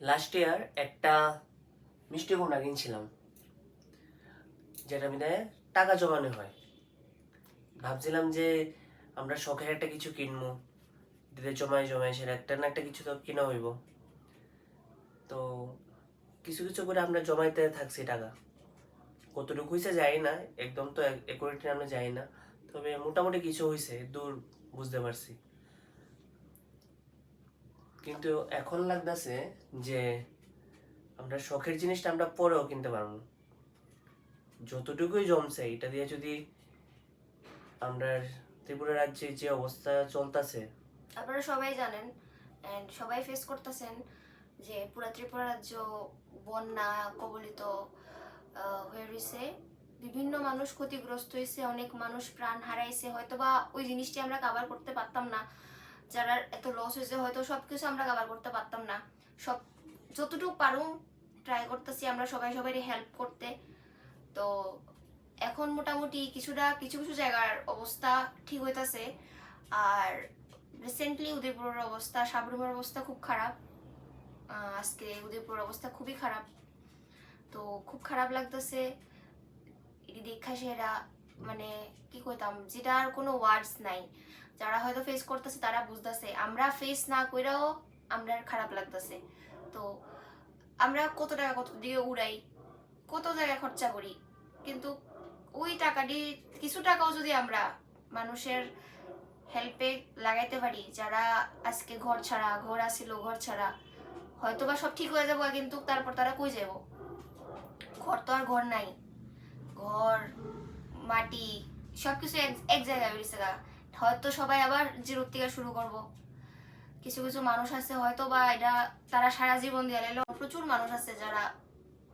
Last year একটা মিষ্টি কুমড়া কিনছিলাম, যেটা মিলে টাকা জমানো হয়। ভাবছিলাম যে আমরা শখের একটা কিছু কিনবো, দিতে জমায় জমায় সেটা একটা না একটা কিছু তো কিনা হইব। তো কিছু কিছু করে আমরা জমাইতে থাকছি টাকা। কতটুকু হয়েছে যাই না, একদম তো একুরেট আমরা যাই না, তবে মোটামুটি কিছু হয়েছে দূর বুঝতে পারছি। কিন্তু এখন লাগতেছে যে আমরা শখের জিনিসটা আমরা পরেও কিনতে পারব যতটুকুই জমছে, এটা দিয়ে যদি আমরা ত্রিপুরা রাজ্যে যে অবস্থা চলতেছে। আপনারা সবাই জানেন সবাই ফেস করতেছেন যে পুরা ত্রিপুরা রাজ্য বন্যা, কবলিত হয়ে রয়েছে বিভিন্ন মানুষ ক্ষতিগ্রস্ত হয়েছে অনেক মানুষ প্রাণ হারাইছে। হয়তোবা ওই জিনিসটি আমরা কাভার করতে পারতাম না। যারা এত লস হয়েছে, হয়তো সব কিছু আমরা কাভার করতে পারতাম না। সব, যতটুকু পারুম ট্রাই করতেছি আমরা সবাই সবাই হেল্প করতে। তো এখন মোটামুটি কিছুটা, কিছু কিছু জায়গার অবস্থা ঠিক হইতাছে। আর রিসেন্টলি উদয়পুরের অবস্থা সাবরুমের অবস্থা খুব খারাপ। আজকে উদয়পুরের অবস্থা খুবই খারাপ। তো খুব খারাপ লাগতেছে। এটি দেখা সেরা মানে কি কইতাম যেটার কোনো ওয়ার্ডস নাই। যারা হয়তো ফেস করতেছে তারা বুঝতেছে। আমরা ফেস না কইরাও আমরা খারাপ লাগতেছে। তো আমরা কত টাকা কত দিকে উড়াই, কত জায়গায় খরচা করি। কিন্তু ওই টাকা টাকাটি কিছু টাকাও যদি আমরা মানুষের হেল্পে লাগাইতে পারি, যারা আজকে ঘর ছাড়া, ঘর আসিল ঘর ছাড়া হয়তো বা সব ঠিক হয়ে যাব, কিন্তু তারপর তারা কই যাব ঘর তো আর ঘর নাই। ঘর মাটি, সবকিছু এক জায়গায় বেরিয়েছে। হয়তো সবাই আবার জিরো থেকে শুরু করব। কিছু কিছু মানুষ আছে হয়তো বা এটা তারা সারা জীবন দিয়ে লাইলো প্রচুর মানুষ আছে যারা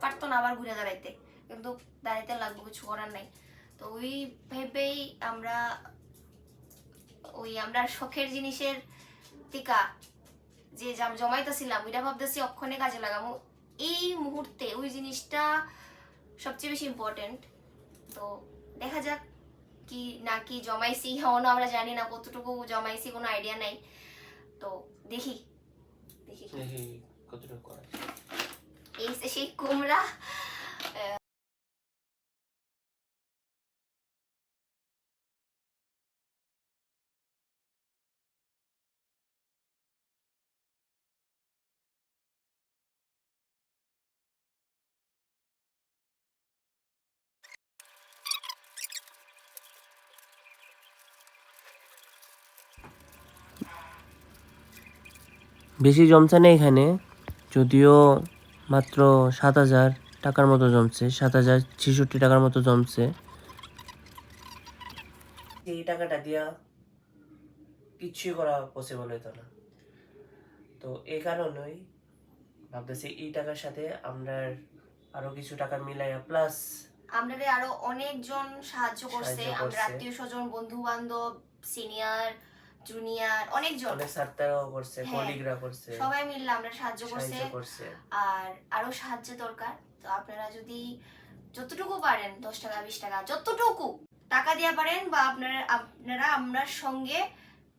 পারতো না আবার ঘুরে দাঁড়াইতে। কিন্তু দাঁড়াইতে লাগবে, কিছু করার নাই। তো ওই ভেবেই আমরা ওই আমরা শখের জিনিসের টিকা যে জাম- জমাইতেছিলাম, ওইটা ভাবতেছি অক্ষণে কাজে লাগাবো। এই মুহূর্তে ওই জিনিসটা সবচেয়ে বেশি ইম্পর্টেন্ট তো দেখা যাক কি না কি জমাইছি। হওয়ানো আমরা জানি না কতটুকু জমাইছি কোনো আইডিয়া নাই। তো দেখি দেখি। কতটুকু করা এই সেই কুমড়া। বেশি জমছে না এখানে। যদিও মাত্র সাত হাজার টাকার মতো জমছে সাত হাজার ছেষট্টি টাকার মতো জমছে। এই টাকাটা দিয়া কিছুই করা পসিবল হইতো না। তো এই কারণেই ভাবতেছি এই টাকার সাথে আমরা আরও কিছু টাকা মিলাইয়া প্লাস আমাদের আরও অনেকজন সাহায্য করছে আমরা আত্মীয় স্বজন বন্ধু বান্ধব সিনিয়র জুনিয়র অনেকজন অনেক ছাত্ররাও করছে হ্যাঁ। কলিগরা করছে। সবাই মিললে আমরা সাহায্য করছে। আর আরও সাহায্য দরকার। তো আপনারা যদি যতটুকু পারেন দশ টাকা বিশ টাকা যতটুকু টাকা দিয়ে পারেন বা আপনারা আপনারা আমরার সঙ্গে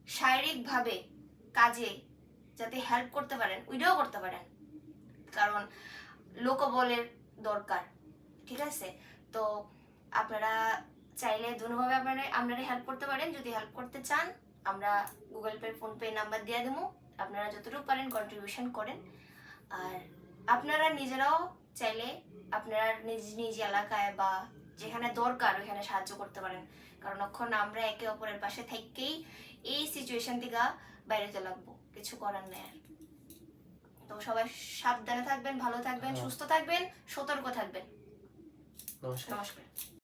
শারীরিক ভাবে কাজে যাতে হেল্প করতে পারেন ওইটাও করতে পারেন। কারণ লোকবলের দরকার ঠিক আছে? তো আপনারা চাইলে দুভাবে আপনারা আপনারা হেল্প করতে পারেন। যদি হেল্প করতে চান আমরা Google Pay PhonePe number দিয়ে দেবো। আপনারা যতটুকু পারেন কন্ট্রিবিউশন করেন। আর আপনারা নিজেরাও চাইলে আপনারা নিজ নিজ এলাকায় বা যেখানে দরকার ওইখানে সাহায্য করতে পারেন। কারণ এখন আমরা একে অপরের পাশে থেকেই এই সিচুয়েশন থেকে বাইরেতে লাগবো কিছু করার নেই আর তো সবাই সাবধানে থাকবেন ভালো থাকবেন হ্যাঁ। সুস্থ থাকবেন সতর্ক থাকবেন। নমস্কার।